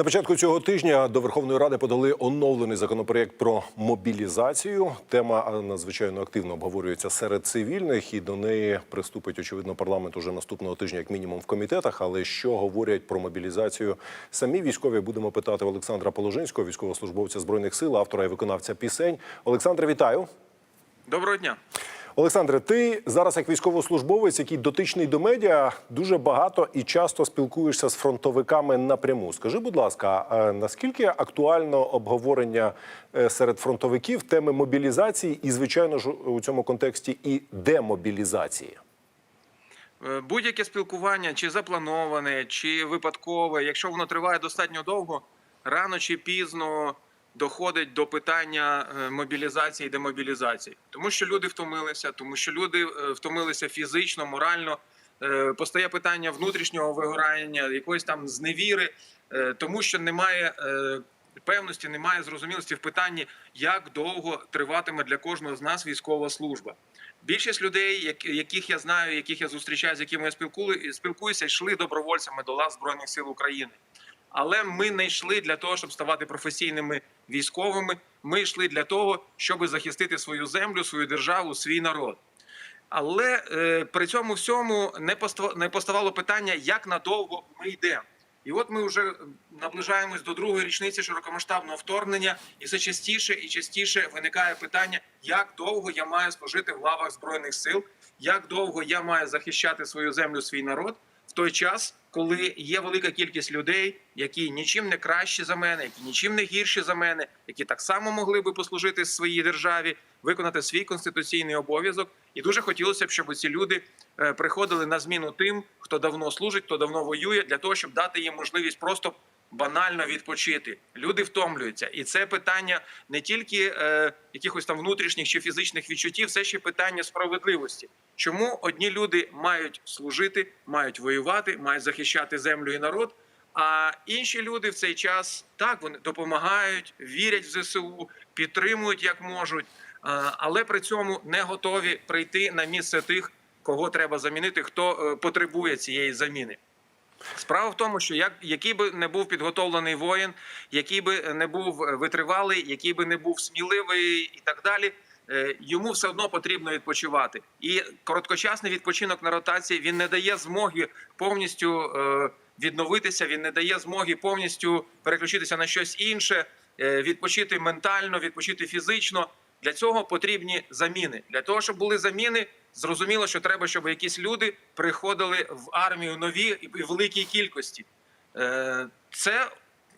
На початку цього тижня до Верховної Ради подали оновлений законопроєкт про мобілізацію. Тема надзвичайно активно обговорюється серед цивільних, і до неї приступить очевидно парламент уже наступного тижня, як мінімум, в комітетах. Але що говорять про мобілізацію самі військові? Будемо питати Олександра Положинського, військовослужбовця збройних сил, автора і виконавця пісень. Олександре, вітаю. Доброго дня. Олександре, ти зараз як військовослужбовець, який дотичний до медіа, дуже багато і часто спілкуєшся з фронтовиками напряму. Скажи, будь ласка, наскільки актуально обговорення е, серед фронтовиків теми мобілізації і, звичайно ж, у цьому контексті і демобілізації? Е, Будь-яке спілкування, чи заплановане, чи випадкове, якщо воно триває достатньо довго, рано чи пізно доходить до питання е, мобілізації і демобілізації, тому що люди втомилися, тому що люди е, втомилися фізично, морально. Е, Постає питання внутрішнього вигорання, якоїсь там зневіри, тому що немає певності, немає зрозумілості в питанні, як довго триватиме для кожного з нас військова служба. Більшість людей, яких я знаю, яких я зустрічаю, з якими я спілкуюся, йшли добровольцями до лав Збройних сил України. Але ми не йшли для того, щоб ставати професійними військовими. Ми йшли для того, щоб захистити свою землю, свою державу, свій народ. Але е, при цьому всьому не поставало питання, як надовго ми йдемо. І от ми вже наближаємось до другої річниці широкомасштабного вторгнення, і все частіше і частіше виникає питання, як довго я маю служити в лавах збройних сил, як довго я маю захищати свою землю, свій народ в той час, коли є велика кількість людей, які нічим не кращі за мене, які нічим не гірші за мене, які так само могли би послужити своїй державі, виконати свій конституційний обов'язок. І дуже хотілося б, щоб ці люди е, приходили на зміну тим, хто давно служить, хто давно воює, для того, щоб дати їм можливість просто банально відпочити. Люди втомлюються, і це питання не тільки е, якихось там внутрішніх чи фізичних відчуттів, це ще питання справедливості. Чому одні люди мають служити, мають воювати, мають захищати землю і народ? А інші люди в цей час так вони допомагають, вірять в ЗСУ, підтримують як можуть, але при цьому не готові прийти на місце тих, кого треба замінити, хто е, потребує цієї заміни. Справа в тому, що як який би не був підготовлений воїн, який би не був е, витривалий, який би не був сміливий і так далі. е, Йому все одно потрібно відпочивати, і короткочасний відпочинок на ротації він не дає змоги повністю е, відновитися. Він не дає змоги повністю переключитися на щось інше, відпочити ментально, відпочити фізично. Для цього потрібні заміни. Для того, щоб були заміни, зрозуміло, що треба, щоб якісь люди приходили в армію нові і великій кількості. Е, Це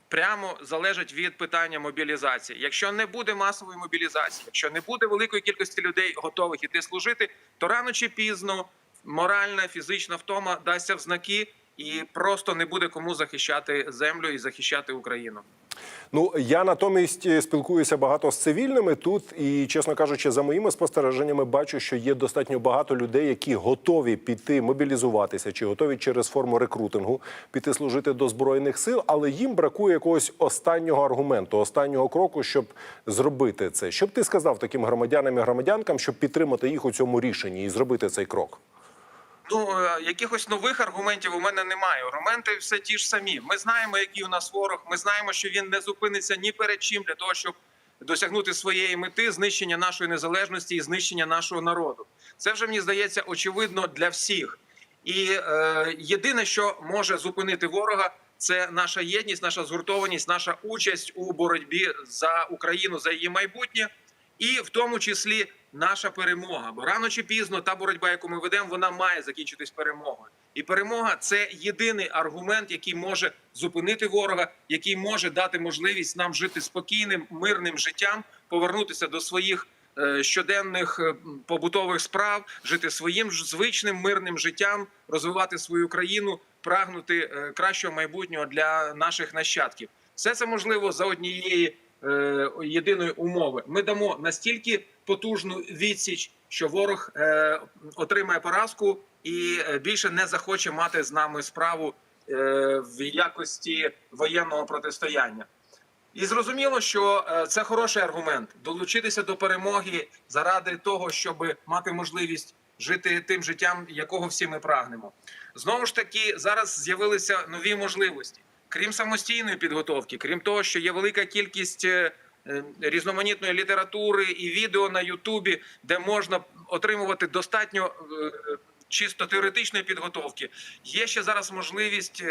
прямо залежить від питання мобілізації. Якщо не буде масової мобілізації, якщо не буде великої кількості людей готових іти служити, то рано чи пізно моральна, фізична втома дасться в знаки, і просто не буде кому захищати землю і захищати Україну. Ну я натомість е, спілкуюся багато з цивільними тут, і чесно кажучи, за моїми спостереженнями бачу, що є достатньо багато людей, які готові піти мобілізуватися чи готові через форму рекрутингу піти служити до збройних сил, але їм бракує якогось останнього аргументу, останнього кроку, щоб зробити це. Що б ти сказав таким громадянам і громадянкам, щоб підтримати їх у цьому рішенні і зробити цей крок? Ну якихось нових аргументів у мене немає. Аргументи все ті ж самі. Ми знаємо, який у нас ворог. Ми знаємо, що він не зупиниться ні перед чим для того, щоб досягнути своєї мети знищення нашої незалежності і знищення нашого народу. Це вже мені здається очевидно для всіх. І е, єдине, що може зупинити ворога, це наша єдність, наша згуртованість, наша участь у боротьбі за Україну, за її майбутнє, і в тому числі наша перемога. Бо рано чи пізно та боротьба, яку ми ведемо, вона має закінчитись перемогою. І перемога це єдиний аргумент, який може зупинити ворога, який може дати можливість нам жити спокійним, мирним життям, повернутися до своїх е, щоденних е, побутових справ, жити своїм звичним мирним життям, розвивати свою країну, прагнути е, кращого майбутнього для наших нащадків. Все це можливо за однієї єдиної умови. Ми дамо настільки потужну відсіч, що ворог е, отримає поразку і е, більше не захоче мати з нами справу е, в якості воєнного протистояння. І зрозуміло, що е, це хороший аргумент долучитися до перемоги заради того, щоб мати можливість жити тим життям, якого всі ми прагнемо. Знову ж таки, зараз з'явилися нові можливості. Крім самостійної підготовки, крім того, що є велика кількість е, е, різноманітної літератури і відео на Ютубі, де можна отримувати достатньо е, чисто теоретичної підготовки, є ще зараз можливість.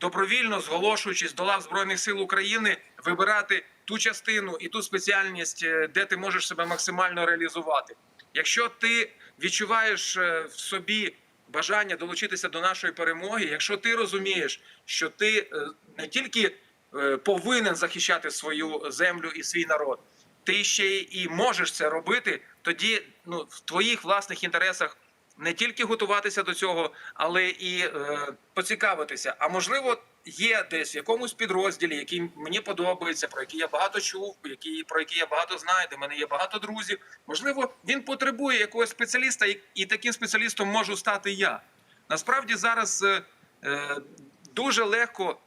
добровільно зголошуючись до лав збройних сил України, вибирати ту частину і ту спеціальність, де ти можеш себе максимально реалізувати. Якщо ти відчуваєш в собі бажання долучитися до нашої перемоги, якщо ти розумієш, що ти е, не тільки е, повинен захищати свою землю і свій народ, ти ще і можеш це робити, тоді ну в твоїх власних інтересах не тільки готуватися до цього, але і е, поцікавитися. А можливо, є десь в якомусь підрозділі, який мені подобається, про який я багато чув, який про який я багато знаю, де в мене є багато друзів. Можливо, він потребує якогось спеціаліста, і, таким спеціалістом можу стати я. Насправді зараз е, е, дуже легко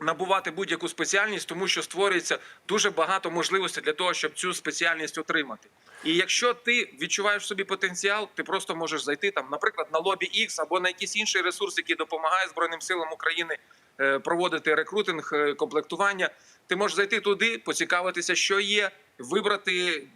набувати будь-яку спеціальність, тому що створюється дуже багато можливостей для того, щоб цю спеціальність отримати. І якщо ти відчуваєш в собі потенціал, ти просто можеш зайти там, наприклад, на лобі X або на якийсь інший ресурс, який допомагає Збройним силам України проводити рекрутинг, е, комплектування. Ти можеш зайти туди, поцікавитися, що є, вибрати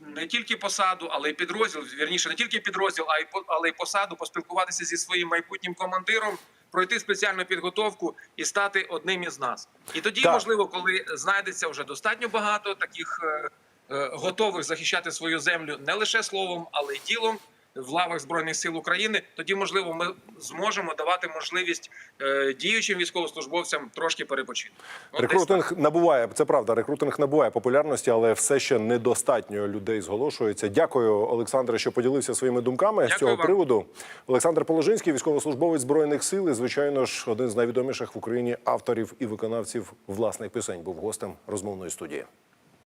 не тільки посаду, але й підрозділ. Вірніше, не тільки підрозділ, а й але й посаду, поспілкуватися зі своїм майбутнім командиром, пройти спеціальну підготовку і стати одним із нас. І тоді, Так. можливо, коли знайдеться вже достатньо багато таких е, е, готових захищати свою землю не лише словом, але й ділом. В лавах збройних сил України тоді можливо ми зможемо давати можливість е, діючим військовослужбовцям трошки перепочити. От Рекрутинг набуває це правда. Рекрутинг набуває популярності, але все ще недостатньо людей зголошується. Дякую, Олександре, що поділився своїми думками з цього вам. приводу. Олександр Положинський, військовослужбовець збройних сил, і звичайно ж, один з найвідоміших в Україні авторів і виконавців власних пісень, був гостем розмовної студії.